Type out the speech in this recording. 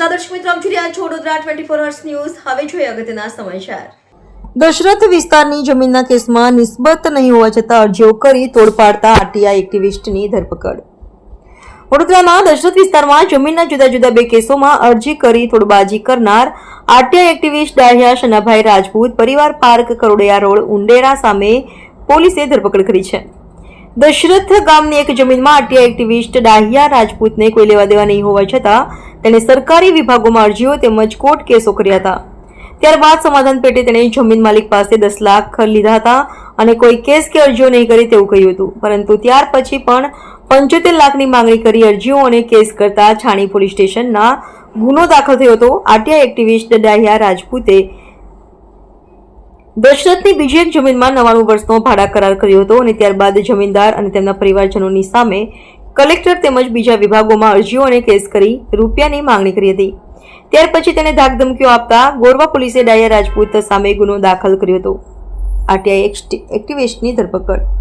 રહ્યા છો Vadodara twenty four hours news હવે જોઈએ અગત્યના સમાચાર. દશરથ વિસ્તારની જમીનના કેસમાં નિસ્બત નહીં હોવા છતાં અરજીઓ કરી તોડ પાડતા આરટીઆઈ એક્ટિવિસ્ટની ધરપકડ. વડોદરાના દશરથ વિસ્તારમાં જમીનના જુદા જુદા બે કેસોમાં અરજી કરી તોડબાજી કરનાર આરટીઆઈ એક્ટિવિસ્ટ ડાહ્યા શનાભાઈ રાજપૂત, પરિવાર પાર્ક કરોડિયા રોડ, ઉંડેરા સામે પોલીસે ધરપકડ કરી છે. દશરથ ગામની એક જમીનમાં આરટીઆઈ એક્ટિવિસ્ટ ડાહિયા રાજપૂતને કોઈ લેવા દેવા નહીં હોવા છતાં તેણે સરકારી વિભાગોમાં અરજીઓ તેમજ કોર્ટ કેસો કર્યા હતા. ત્યારબાદ સમાધાન પેટે તેણે જમીન માલિક પાસે દસ લાખ લીધા હતા અને કોઈ કેસ કે અરજીઓ નહીં કરી તેવું કહ્યું હતું. પરંતુ ત્યાર પછી પણ પંચોતેર લાખની માંગણી કરી અરજીઓ અને કેસ કરતા છાણી પોલીસ સ્ટેશનના ગુનો દાખલ થયો હતો. આટીયા એક્ટિવિસ્ટ ડાહિયા રાજપૂતે દશરથની બીજી એક જમીનમાં નવાણું વર્ષનો ભાડા કરાર કર્યો હતો અને ત્યારબાદ જમીનદાર અને તેમના પરિવારજનોની સામે કલેક્ટર તેમજ બીજા વિભાગોમાં અરજીઓ અને કેસ કરી રૂપિયાની માંગણી કરી હતી. ત્યાર પછી તેને ધાકધમકીઓ આપતા ગોરવા પોલીસે ડાયા રાજપૂત સામે ગુનો દાખલ કર્યો હતો. આરટીઆઈ એક્ટિવિસ્ટની ધરપકડ.